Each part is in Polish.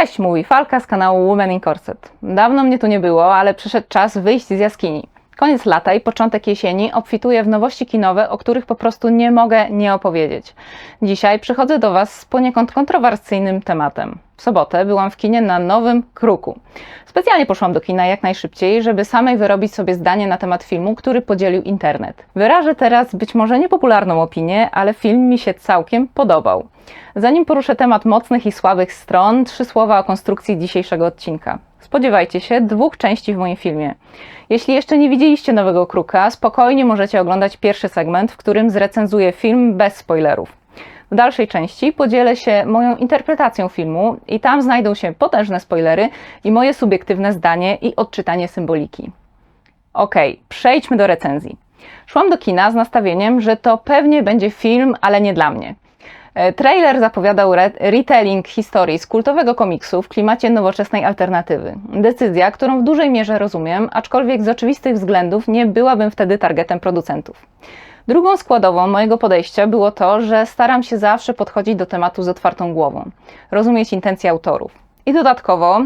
Cześć, mówi Falka z kanału Women in Corset. Dawno mnie tu nie było, ale przyszedł czas wyjść z jaskini. Koniec lata i początek jesieni obfituję w nowości kinowe, o których po prostu nie mogę nie opowiedzieć. Dzisiaj przychodzę do Was z poniekąd kontrowersyjnym tematem. W sobotę byłam w kinie na Nowym Kruku. Specjalnie poszłam do kina jak najszybciej, żeby samej wyrobić sobie zdanie na temat filmu, który podzielił internet. Wyrażę teraz być może niepopularną opinię, ale film mi się całkiem podobał. Zanim poruszę temat mocnych i słabych stron, trzy słowa o konstrukcji dzisiejszego odcinka. Spodziewajcie się dwóch części w moim filmie. Jeśli jeszcze nie widzieliście Nowego Kruka, spokojnie możecie oglądać pierwszy segment, w którym zrecenzuję film bez spoilerów. W dalszej części podzielę się moją interpretacją filmu i tam znajdą się potężne spoilery i moje subiektywne zdanie i odczytanie symboliki. Okej, przejdźmy do recenzji. Szłam do kina z nastawieniem, że to pewnie będzie film, ale nie dla mnie. E, Trailer zapowiadał re retelling historii z kultowego komiksu w klimacie nowoczesnej alternatywy. Decyzja, którą w dużej mierze rozumiem, aczkolwiek z oczywistych względów nie byłabym wtedy targetem producentów. Drugą składową mojego podejścia było to, że staram się zawsze podchodzić do tematu z otwartą głową, rozumieć intencje autorów. I dodatkowo,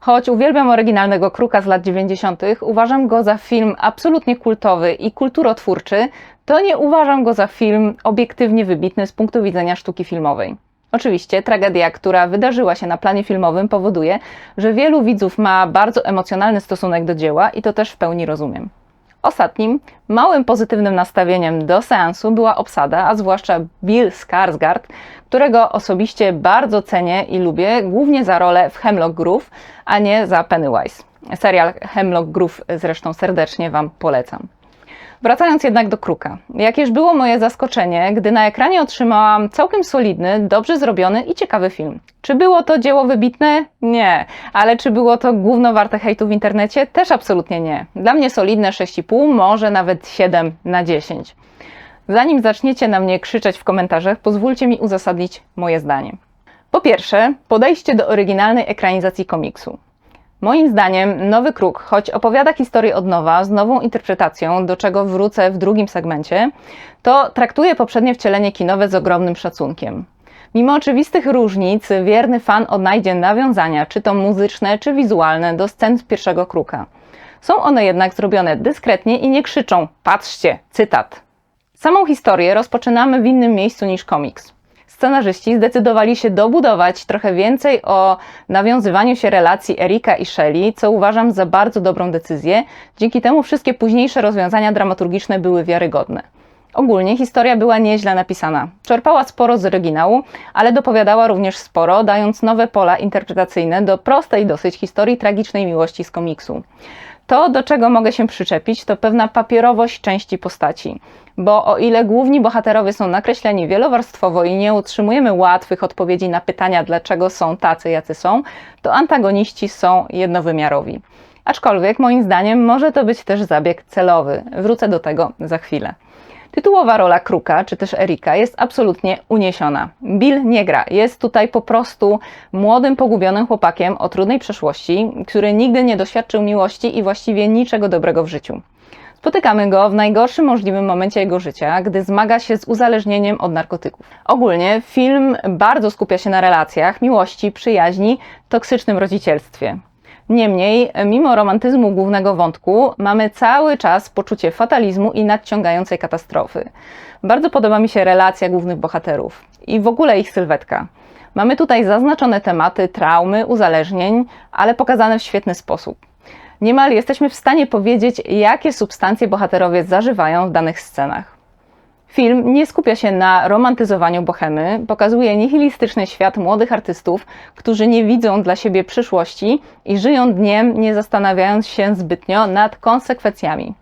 choć uwielbiam oryginalnego Kruka z lat 90., uważam go za film absolutnie kultowy i kulturotwórczy, to nie uważam go za film obiektywnie wybitny z punktu widzenia sztuki filmowej. Oczywiście tragedia, która wydarzyła się na planie filmowym, powoduje, że wielu widzów ma bardzo emocjonalny stosunek do dzieła i to też w pełni rozumiem. Ostatnim, małym pozytywnym nastawieniem do seansu była obsada, a zwłaszcza Bill Skarsgård, którego osobiście bardzo cenię i lubię, głównie za rolę w Hemlock Grove, a nie za Pennywise. Serial Hemlock Grove zresztą serdecznie Wam polecam. Wracając jednak do Kruka. Jakież było moje zaskoczenie, gdy na ekranie otrzymałam całkiem solidny, dobrze zrobiony i ciekawy film. Czy było to dzieło wybitne? Nie. Ale czy było to gówno warte hejtu w internecie? Też absolutnie nie. Dla mnie solidne 6,5, może nawet 7 na 10. Zanim zaczniecie na mnie krzyczeć w komentarzach, pozwólcie mi uzasadnić moje zdanie. Po pierwsze, podejście do oryginalnej ekranizacji komiksu. Moim zdaniem Nowy Kruk, choć opowiada historię od nowa, z nową interpretacją, do czego wrócę w drugim segmencie, to traktuje poprzednie wcielenie kinowe z ogromnym szacunkiem. Mimo oczywistych różnic, wierny fan odnajdzie nawiązania, czy to muzyczne, czy wizualne, do scen z pierwszego Kruka. Są one jednak zrobione dyskretnie i nie krzyczą patrzcie, cytat. Samą historię rozpoczynamy w innym miejscu niż komiks scenarzyści zdecydowali się dobudować trochę więcej o nawiązywaniu się relacji Erika i Shelley, co uważam za bardzo dobrą decyzję. Dzięki temu wszystkie późniejsze rozwiązania dramaturgiczne były wiarygodne. Ogólnie historia była nieźle napisana. Czerpała sporo z oryginału, ale dopowiadała również sporo, dając nowe pola interpretacyjne do prostej dosyć historii tragicznej miłości z komiksu. To, do czego mogę się przyczepić, to pewna papierowość części postaci. Bo o ile główni bohaterowie są nakreśleni wielowarstwowo i nie utrzymujemy łatwych odpowiedzi na pytania, dlaczego są tacy, jacy są, to antagoniści są jednowymiarowi. Aczkolwiek moim zdaniem może to być też zabieg celowy. Wrócę do tego za chwilę. Tytułowa rola Kruka, czy też Erika, jest absolutnie uniesiona. Bill nie gra, jest tutaj po prostu młodym, pogubionym chłopakiem o trudnej przeszłości, który nigdy nie doświadczył miłości i właściwie niczego dobrego w życiu. Spotykamy go w najgorszym możliwym momencie jego życia, gdy zmaga się z uzależnieniem od narkotyków. Ogólnie film bardzo skupia się na relacjach, miłości, przyjaźni, toksycznym rodzicielstwie. Niemniej, mimo romantyzmu głównego wątku, mamy cały czas poczucie fatalizmu i nadciągającej katastrofy. Bardzo podoba mi się relacja głównych bohaterów i w ogóle ich sylwetka. Mamy tutaj zaznaczone tematy traumy, uzależnień, ale pokazane w świetny sposób. Niemal jesteśmy w stanie powiedzieć, jakie substancje bohaterowie zażywają w danych scenach. Film nie skupia się na romantyzowaniu bohemy, pokazuje nihilistyczny świat młodych artystów, którzy nie widzą dla siebie przyszłości i żyją dniem, nie zastanawiając się zbytnio nad konsekwencjami.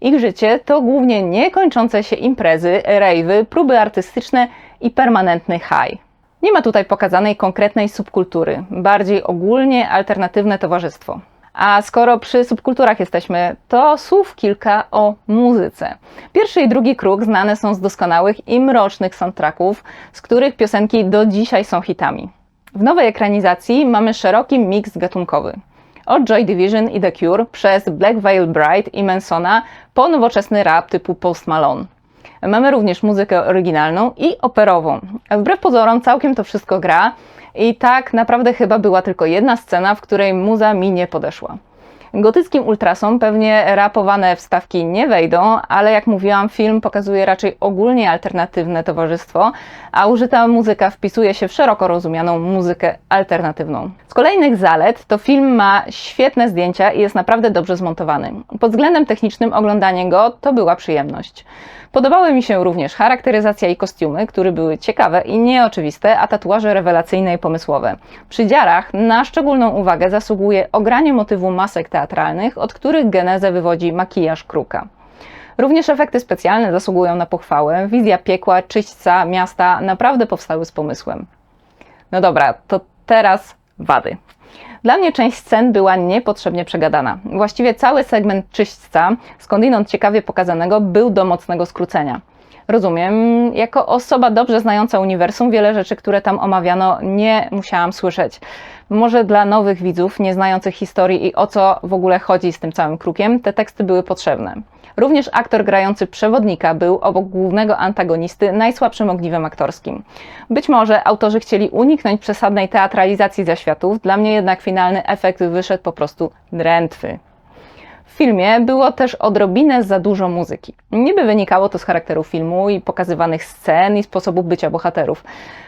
Ich życie to głównie niekończące się imprezy, rejwy, próby artystyczne i permanentny high. Nie ma tutaj pokazanej konkretnej subkultury, bardziej ogólnie alternatywne towarzystwo. A skoro przy subkulturach jesteśmy, to słów kilka o muzyce. Pierwszy i drugi kruk znane są z doskonałych i mrocznych soundtracków, z których piosenki do dzisiaj są hitami. W nowej ekranizacji mamy szeroki miks gatunkowy. Od Joy Division i The Cure przez Black Veil Bride i Mansona po nowoczesny rap typu Post Malone. Mamy również muzykę oryginalną i operową. Wbrew pozorom całkiem to wszystko gra, I tak naprawdę chyba była tylko jedna scena, w której muza mi nie podeszła. Gotyckim ultrasom pewnie rapowane wstawki nie wejdą, ale jak mówiłam, film pokazuje raczej ogólnie alternatywne towarzystwo, a użyta muzyka wpisuje się w szeroko rozumianą muzykę alternatywną. Z kolejnych zalet to film ma świetne zdjęcia i jest naprawdę dobrze zmontowany. Pod względem technicznym oglądanie go to była przyjemność. Podobały mi się również charakteryzacja i kostiumy, które były ciekawe i nieoczywiste, a tatuaże rewelacyjne i pomysłowe. Przy dziarach na szczególną uwagę zasługuje ogranie motywu masek teatralnych, od których genezę wywodzi makijaż kruka. Również efekty specjalne zasługują na pochwałę. Wizja piekła, czyśćca, miasta naprawdę powstały z pomysłem. No dobra, to teraz wady. Dla mnie część scen była niepotrzebnie przegadana. Właściwie cały segment czyśćca, skądinąd ciekawie pokazanego, był do mocnego skrócenia. Rozumiem, jako osoba dobrze znająca uniwersum, wiele rzeczy, które tam omawiano, nie musiałam słyszeć. Może dla nowych widzów, nie znających historii i o co w ogóle chodzi z tym całym krukiem, te teksty były potrzebne. Również aktor grający przewodnika był obok głównego antagonisty najsłabszym ogniwem aktorskim. Być może autorzy chcieli uniknąć przesadnej teatralizacji zaświatów, dla mnie jednak finalny efekt wyszedł po prostu drętwy. Filmie było też odrobinę za dużo muzyki. Niby wynikało to z charakteru filmu i pokazywanych scen i sposobu bycia bohaterów,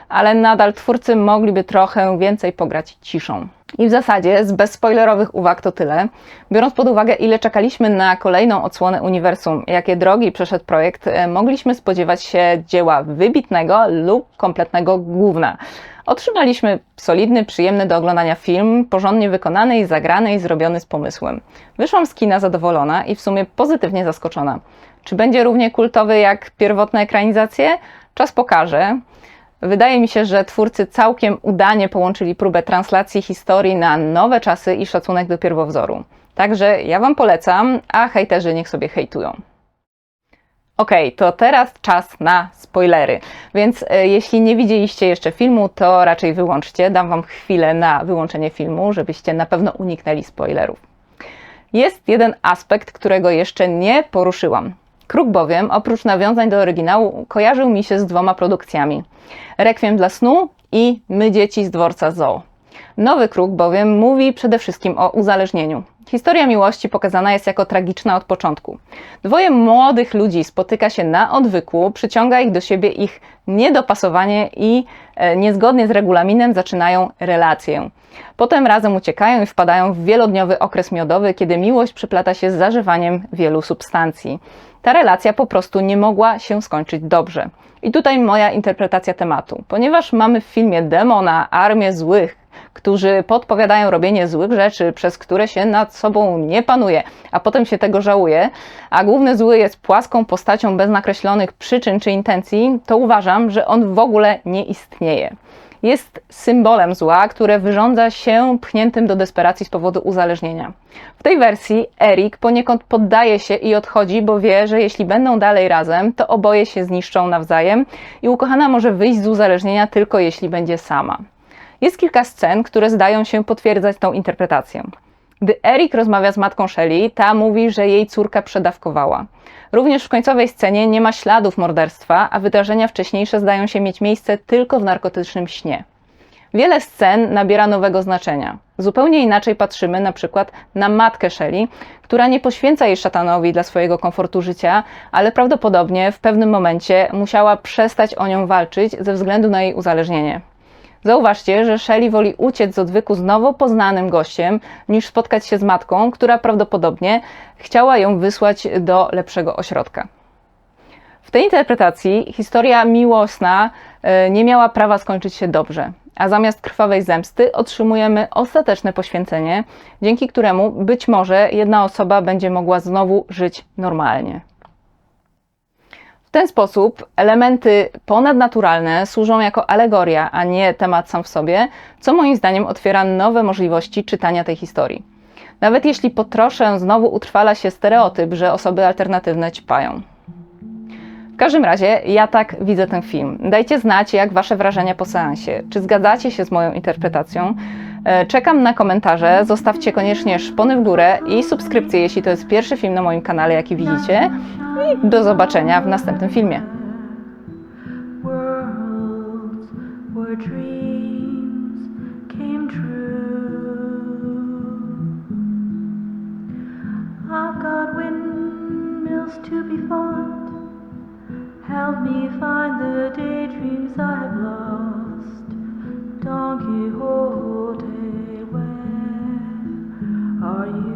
ale nadal twórcy mogliby trochę więcej pograć ciszą. I w zasadzie z bezspoilerowych uwag to tyle. Biorąc pod uwagę, ile czekaliśmy na kolejną odsłonę uniwersum, jakie drogi przeszedł projekt, e, mogliśmy spodziewać się dzieła wybitnego lub kompletnego gówna. Otrzymaliśmy solidny, przyjemny do oglądania film, porządnie wykonany i zagrany i zrobiony z pomysłem. Wyszłam z kina zadowolona i w sumie pozytywnie zaskoczona. Czy będzie równie kultowy jak pierwotne ekranizacje? Czas pokaże. Wydaje mi się, że twórcy całkiem udanie połączyli próbę translacji historii na nowe czasy i szacunek do pierwowzoru. Także ja Wam polecam, a hejterzy niech sobie hejtują. Ok, to teraz czas na spoilery. Więc e, jeśli nie widzieliście jeszcze filmu, to raczej wyłączcie. Dam Wam chwilę na wyłączenie filmu, żebyście na pewno uniknęli spoilerów. Jest jeden aspekt, którego jeszcze nie poruszyłam. Kruk bowiem, oprócz nawiązań do oryginału, kojarzył mi się z dwoma produkcjami. Rekwiem dla snu i My dzieci z dworca Zoo. Nowy Kruk bowiem mówi przede wszystkim o uzależnieniu. Historia miłości pokazana jest jako tragiczna od początku. Dwoje młodych ludzi spotyka się na odwyku, przyciąga ich do siebie ich niedopasowanie i e, niezgodnie z regulaminem zaczynają relację. Potem razem uciekają i wpadają w wielodniowy okres miodowy, kiedy miłość przyplata się z zażywaniem wielu substancji. Ta relacja po prostu nie mogła się skończyć dobrze. I tutaj moja interpretacja tematu. Ponieważ mamy w filmie demona, armię złych, którzy podpowiadają robienie złych rzeczy, przez które się nad sobą nie panuje, a potem się tego żałuje, a główny zły jest płaską postacią bez nakreślonych przyczyn czy intencji, to uważam, że on w ogóle nie istnieje. Jest symbolem zła, które wyrządza się pchniętym do desperacji z powodu uzależnienia. W tej wersji Erik poniekąd poddaje się i odchodzi, bo wie, że jeśli będą dalej razem, to oboje się zniszczą nawzajem i ukochana może wyjść z uzależnienia tylko jeśli będzie sama. Jest kilka scen, które zdają się potwierdzać tą interpretację. Gdy Erik rozmawia z matką Shelley, ta mówi, że jej córka przedawkowała. Również w końcowej scenie nie ma śladów morderstwa, a wydarzenia wcześniejsze zdają się mieć miejsce tylko w narkotycznym śnie. Wiele scen nabiera nowego znaczenia. Zupełnie inaczej patrzymy na przykład na matkę Shelley, która nie poświęca jej szatanowi dla swojego komfortu życia, ale prawdopodobnie w pewnym momencie musiała przestać o nią walczyć ze względu na jej uzależnienie. Zauważcie, że Shelley woli uciec z odwyku z nowo poznanym gościem, niż spotkać się z matką, która prawdopodobnie chciała ją wysłać do lepszego ośrodka. W tej interpretacji historia miłosna e, nie miała prawa skończyć się dobrze, a zamiast krwawej zemsty otrzymujemy ostateczne poświęcenie, dzięki któremu być może jedna osoba będzie mogła znowu żyć normalnie. Ten sposób elementy ponadnaturalne służą jako alegoria, a nie temat sam w sobie, co moim zdaniem otwiera nowe możliwości czytania tej historii. Nawet jeśli po trosze znowu utrwala się stereotyp, że osoby alternatywne ćpają. W każdym razie ja tak widzę ten film. Dajcie znać, jak Wasze wrażenia po seansie. Czy zgadzacie się z moją interpretacją? E, czekam na komentarze, zostawcie koniecznie szpony w górę i subskrypcję, jeśli to jest pierwszy film na moim kanale, jaki widzicie. I do zobaczenia w następnym filmie. To be fond. Help me find the daydreams I've lost. Don Quixote. are you?